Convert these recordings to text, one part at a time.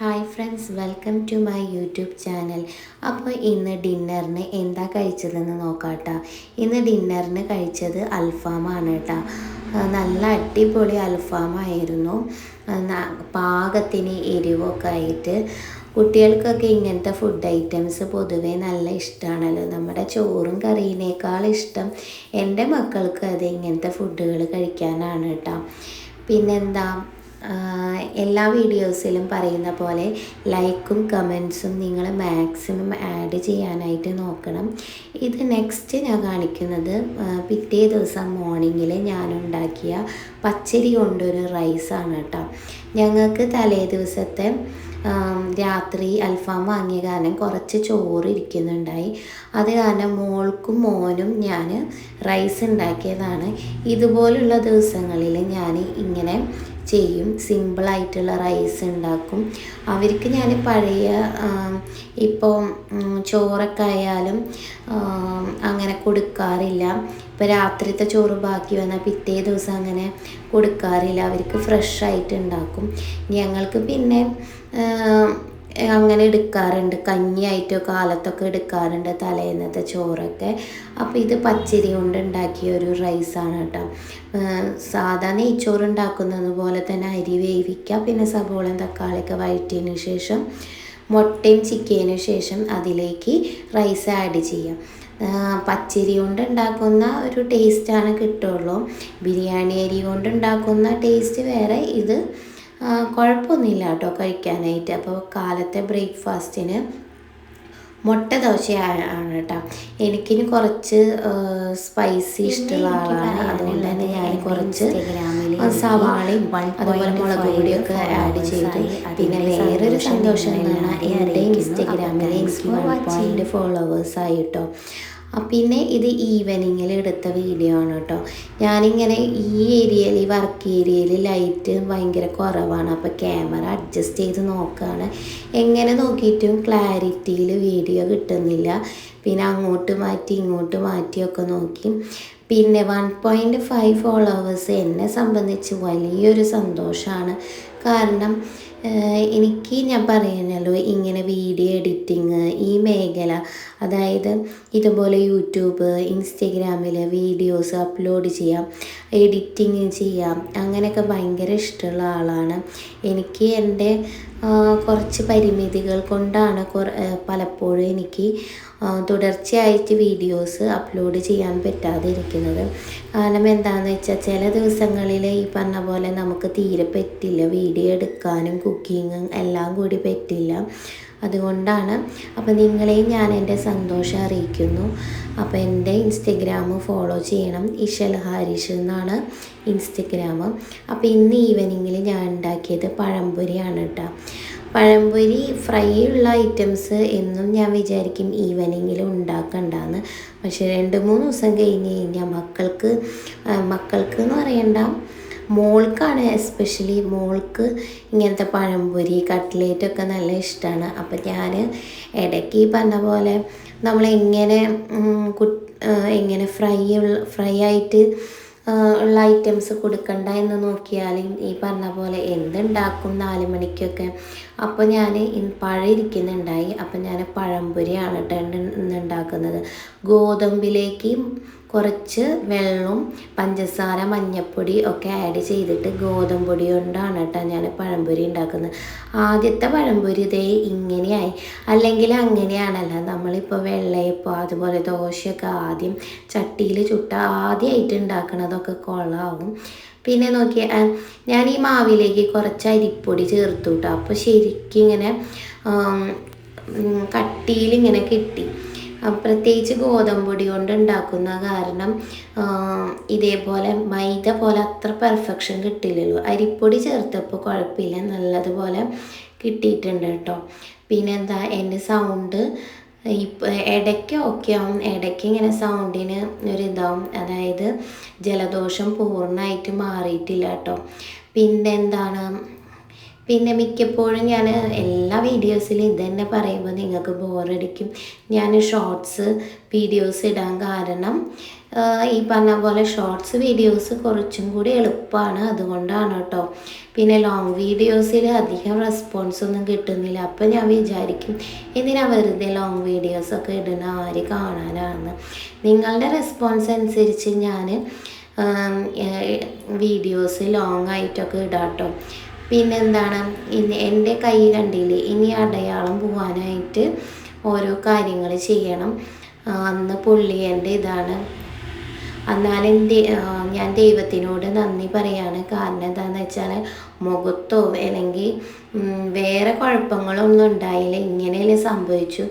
Hi friends welcome to my YouTube channel അപ്പോൾ ഇന്ന് ഡിന്നറിന് എന്താ കഴിച്ചതെന്ന് നോക്കാട്ടോ. ഇന്ന് ഡിന്നറിന് കഴിച്ചത് അൽഫാമാണ് കേട്ടോ നല്ല അടിപൊളി അൽഫാമായിരുന്നു. പാകത്തിന് എരിവൊക്കെ ആയിട്ട്. കുട്ടികൾക്കൊക്കെ ഇങ്ങനത്തെ ഫുഡ് ഐറ്റംസ് പൊതുവേ നല്ല ഇഷ്ടമാണല്ലോ നമ്മുടെ ചോറും കറിയിനേക്കാൾ ഇഷ്ടം എന്റെ മക്കൾക്ക് അത് ഇങ്ങനത്തെ ഫുഡുകൾ കഴിക്കാനാണ് കേട്ടോ പിന്നെന്താ? എല്ലാ വീഡിയോസിലും പറയുന്ന പോലെ ലൈക്കും കമൻസും നിങ്ങൾ മാക്സിമം ആഡ് ചെയ്യാനായിട്ട് നോക്കണം. ഇത് നെക്സ്റ്റ് ഞാൻ കാണിക്കുന്നത് പിറ്റേ ദിവസം മോർണിംഗിൽ ഞാൻ ഉണ്ടാക്കിയ പച്ചരി കൊണ്ടൊരു റൈസാണ് കേട്ടോ. ഞങ്ങൾക്ക് തലേ ദിവസത്തെ രാത്രി അൽഫാം വാങ്ങിയ കാരണം കുറച്ച് ചോറ് ഇരിക്കുന്നുണ്ടായി. അത് കാരണം മോൾക്കും മോനും ഞാൻ റൈസ് ഉണ്ടാക്കിയതാണ്. ഇതുപോലുള്ള ദിവസങ്ങളിൽ ഞാൻ ഇങ്ങനെ ചെയ്യും. സിമ്പിളായിട്ടുള്ള റൈസ് ഉണ്ടാക്കും. അവർക്ക് ഞാൻ പഴയ ഇപ്പോൾ ചോറൊക്കെ ആയാലും അങ്ങനെ കൊടുക്കാറില്ല. ഇപ്പോൾ രാത്രിത്തെ ചോറ് ബാക്കി വന്നാൽ പിറ്റേ ദിവസം അങ്ങനെ കൊടുക്കാറില്ല. അവർക്ക് ഫ്രഷ് ആയിട്ട് ഉണ്ടാക്കും. ഞങ്ങൾക്ക് പിന്നെ അങ്ങനെ എടുക്കാറുണ്ട്. കഞ്ഞിയായിട്ടോ കാലത്തൊക്കെ എടുക്കാറുണ്ട് തലേന്നത്തെ ചോറൊക്കെ. അപ്പോൾ ഇത് പച്ചരി കൊണ്ട് ഉണ്ടാക്കിയ ഒരു റൈസാണ് കേട്ടോ. സാധാ നെയ്ച്ചോറ് ഉണ്ടാക്കുന്നത് പോലെ തന്നെ അരി വേവിക്കുക പിന്നെ സബോളയും തക്കാളിയൊക്കെ വഴറ്റിയതിന് ശേഷം മുട്ടയും ചിക്കനു ശേഷം അതിലേക്ക് റൈസ് ആഡ് ചെയ്യാം. പച്ചരി കൊണ്ട് ഉണ്ടാക്കുന്ന ഒരു ടേസ്റ്റാണ് കിട്ടുള്ളൂ. ബിരിയാണി അരി കൊണ്ട് ഉണ്ടാക്കുന്ന ടേസ്റ്റ് വേറെ. ഇത് കുഴപ്പമൊന്നുമില്ല കേട്ടോ കഴിക്കാനായിട്ട്. അപ്പോൾ കാലത്തെ ബ്രേക്ക്ഫാസ്റ്റിന് മുട്ട ദോശ ആണ് കേട്ടോ. എനിക്കിനി കുറച്ച് സ്പൈസി ഇഷ്ടമുള്ള ആളാണ്. അതുകൊണ്ട് തന്നെ ഞാൻ കുറച്ച് സവാളയും അതുപോലെ മുളക് പൊടിയൊക്കെ ആഡ് ചെയ്തു. പിന്നെ വേറൊരു സന്തോഷം എന്താണ് എന്റെ ഇൻസ്റ്റഗ്രാമിൽ എനിക്ക് വൺ പോയിന്റ് ഫോളോവേഴ്സ് ആയിട്ടോ പിന്നെ ഇത് ഈവനിങ്ങിൽ എടുത്ത വീഡിയോ ആണ് കേട്ടോ ഞാനിങ്ങനെ ഈ ഏരിയയിൽ ഈ വർക്ക് ഏരിയയിൽ ലൈറ്റ് ഭയങ്കര കുറവാണ്. അപ്പോൾ ക്യാമറ അഡ്ജസ്റ്റ് ചെയ്ത് നോക്കുകയാണ് എങ്ങനെ നോക്കിയിട്ടും ക്ലാരിറ്റിയിൽ വീഡിയോ കിട്ടുന്നില്ല. പിന്നെ അങ്ങോട്ട് മാറ്റി ഇങ്ങോട്ട് മാറ്റിയൊക്കെ നോക്കി. പിന്നെ വൺ പോയിന്റ് ഫൈവ് ഫോളോവേഴ്സ് എന്നെ സംബന്ധിച്ച് വലിയൊരു സന്തോഷമാണ് കാരണം എനിക്ക് ഞാൻ പറയുന്നല്ലോ ഇങ്ങനെ വീഡിയോ എഡിറ്റിങ് ഈ മേഖല അതായത് ഇതുപോലെ യൂട്യൂബ് ഇൻസ്റ്റഗ്രാമിൽ വീഡിയോസ് അപ്ലോഡ് ചെയ്യാം എഡിറ്റിങ് ചെയ്യാം അങ്ങനെയൊക്കെ ഭയങ്കര ഇഷ്ടമുള്ള ആളാണ്. എനിക്ക് എന്റെ കുറച്ച് പരിമിതികൾ കൊണ്ടാണ് പലപ്പോഴും എനിക്ക് തുടർച്ചയായിട്ട് വീഡിയോസ് അപ്ലോഡ് ചെയ്യാൻ പറ്റാതെ ഇരിക്കുന്നത് കാരണം എന്താണെന്ന് വെച്ചാൽ ചില ദിവസങ്ങളിൽ ഈ പറഞ്ഞ പോലെ നമുക്ക് തീരെ പറ്റില്ല. വീഡിയോ എടുക്കാനും കുക്കിങ്ങും എല്ലാം കൂടി പറ്റില്ല. അതുകൊണ്ടാണ്. അപ്പോൾ നിങ്ങളെയും ഞാൻ എന്റെ സന്തോഷം അറിയിക്കുന്നു. അപ്പോൾ എന്റെ ഇൻസ്റ്റഗ്രാം ഫോളോ ചെയ്യണം. ഇഷൽ ഹാരിഷ് എന്നാണ് ഇൻസ്റ്റഗ്രാം അപ്പോൾ ഇന്ന് ഈവനിങ്ങിൽ ഞാൻ ഉണ്ടാക്കിയത് പഴംപൊരിയാണ് കേട്ടോ പഴംപൊരി ഫ്രൈ ഉള്ള ഐറ്റംസ് എന്നും ഞാൻ വിചാരിക്കും ഈവനിങ്ങിൽ ഉണ്ടാക്കണ്ടെന്ന്. പക്ഷേ രണ്ട് മൂന്ന് ദിവസം കഴിഞ്ഞ് കഴിഞ്ഞാൽ മക്കൾക്ക് മക്കൾക്ക് എന്ന് പറയണ്ട മോൾക്കാണ് എസ്പെഷ്യലി മോൾക്ക് ഇങ്ങനത്തെ പഴംപൊരി കട്ട്ലേറ്റൊക്കെ നല്ല ഇഷ്ടമാണ് അപ്പം ഞാൻ ഇടയ്ക്ക് ഈ പറഞ്ഞ പോലെ നമ്മളെങ്ങനെ എങ്ങനെ ഫ്രൈ ഉള്ള ഫ്രൈ ആയിട്ട് ഉള്ള ഐറ്റംസ് കൊടുക്കണ്ട എന്ന് നോക്കിയാൽ ഈ പറഞ്ഞ പോലെ എന്തുണ്ടാക്കും നാല് മണിക്കൊക്കെ. അപ്പോൾ ഞാൻ പഴം ഇരിക്കുന്നുണ്ടായി. അപ്പം ഞാൻ പഴംപൊരിയാണ് കേട്ടോ ഇന്ന് ഇന്ന് ഉണ്ടാക്കുന്നത്. ഗോതമ്പിലേക്ക് കുറച്ച് വെള്ളവും പഞ്ചസാര മഞ്ഞപ്പൊടി ഒക്കെ ആഡ് ചെയ്തിട്ട് ഗോതമ്പ് പൊടി കൊണ്ടാണ് കേട്ടോ ഞാൻ പഴംപൊരി ഉണ്ടാക്കുന്നത് ആദ്യത്തെ പഴംപൊരി ഇതേ ഇങ്ങനെയായി. അല്ലെങ്കിൽ അങ്ങനെയാണല്ലോ നമ്മളിപ്പോൾ വെള്ളയപ്പോൾ അതുപോലെ ദോശയൊക്കെ ആദ്യം ചട്ടിയിൽ ചുട്ട ആദ്യമായിട്ട് ഉണ്ടാക്കണതൊക്കെ കൊള്ളാവും പിന്നെ നോക്കി ഞാൻ ഈ മാവിലേക്ക് കുറച്ച് അരിപ്പൊടി ചേർത്തു കേട്ടോ അപ്പോൾ ശരിക്കും ഇങ്ങനെ കട്ടിയിലിങ്ങനെ കിട്ടി. ആ, പ്രത്യേകിച്ച് ഗോതമ്പ് പൊടി കൊണ്ട് ഉണ്ടാക്കുന്ന കാരണം ഇതേപോലെ മൈദ പോലെ അത്ര പെർഫെക്ഷൻ കിട്ടില്ലല്ലോ. അരിപ്പൊടി ചേർത്തപ്പോൾ കുഴപ്പമില്ല. നല്ലതുപോലെ കിട്ടിയിട്ടുണ്ട് കേട്ടോ. പിന്നെ എന്താ എന്റെ സൗണ്ട് ഇപ്പം ഇടയ്ക്ക് ഓക്കെ ആവും. ഇടയ്ക്ക് ഇങ്ങനെ സൗണ്ടിന് ഒരു ഇതാവും. അതായത് ജലദോഷം പൂർണമായിട്ട് മാറിയിട്ടില്ല കേട്ടോ. പിന്നെ എന്താണ് പിന്നെ മിക്കപ്പോഴും ഞാൻ എല്ലാ വീഡിയോസിലും ഇത് തന്നെ പറയുമ്പോൾ നിങ്ങൾക്ക് ബോറടിക്കും. ഞാൻ ഷോർട്സ് വീഡിയോസ് ഇടാൻ കാരണം ഈ പറഞ്ഞ പോലെ ഷോർട്സ് വീഡിയോസ് കുറച്ചും കൂടി എളുപ്പമാണ് അതുകൊണ്ടാണ് കേട്ടോ. പിന്നെ ലോങ് വീഡിയോസിൽ അധികം റെസ്പോൺസ് ഒന്നും കിട്ടുന്നില്ല. അപ്പം ഞാൻ വിചാരിക്കും എന്തിനാ വെറുതെ ലോങ് വീഡിയോസൊക്കെ ഇടുന്ന ആര് കാണാനാണ്? നിങ്ങളുടെ റെസ്പോൺസ് അനുസരിച്ച് ഞാൻ വീഡിയോസ് ലോങ് ആയിട്ടൊക്കെ ഇടാട്ടോ. പിന്നെന്താണ്? ഇനി എന്റെ കൈ കണ്ടില്ലേ? ഇനി അടയാളം പോവാനായിട്ട് ഓരോ കാര്യങ്ങൾ ചെയ്യണം. അന്ന് പുള്ളിയന്റെ ഇതാണ്. എന്നാലും ഞാൻ ദൈവത്തിനോട് നന്ദി പറയാണ്. കാരണം എന്താണെന്ന് വെച്ചാൽ മുഖത്തോ അല്ലെങ്കിൽ വേറെ കുഴപ്പങ്ങളൊന്നും ഉണ്ടായില്ല. ഇങ്ങനെയല്ലേ സംഭവിച്ചു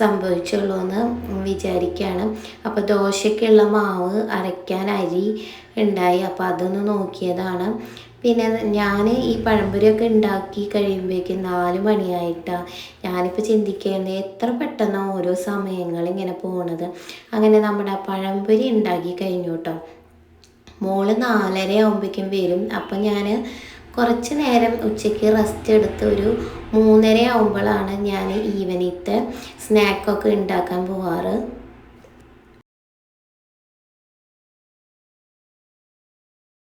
സംഭവിച്ചുള്ളൂ എന്ന് വിചാരിക്കുകയാണ്. അപ്പോൾ ദോശയ്ക്കുള്ള മാവ് അരയ്ക്കാൻ അരി ഉണ്ടായി. അപ്പോൾ അതൊന്ന് നോക്കിയതാണ്. പിന്നെ ഞാൻ ഈ പഴംപൊരിയൊക്കെ ഉണ്ടാക്കി കഴിയുമ്പോഴേക്കും നാല് മണിയായിട്ടാണ് ഞാനിപ്പോൾ ചിന്തിക്കുന്നത് എത്ര പെട്ടെന്ന് ഓരോ സമയങ്ങൾ ഇങ്ങനെ പോണത്. അങ്ങനെ നമ്മുടെ പഴംപൊരി ഉണ്ടാക്കി കഴിഞ്ഞു കേട്ടോ മോൾ നാലര ആകുമ്പോഴേക്കും വരും. അപ്പം ഞാൻ കുറച്ച് നേരം ഉച്ചയ്ക്ക് റെസ്റ്റ് എടുത്ത് ഒരു മൂന്നര ആകുമ്പോഴാണ് ഞാൻ ഈവനിത്തെ സ്നാക്കൊക്കെ ഉണ്ടാക്കാൻ പോവാറ്.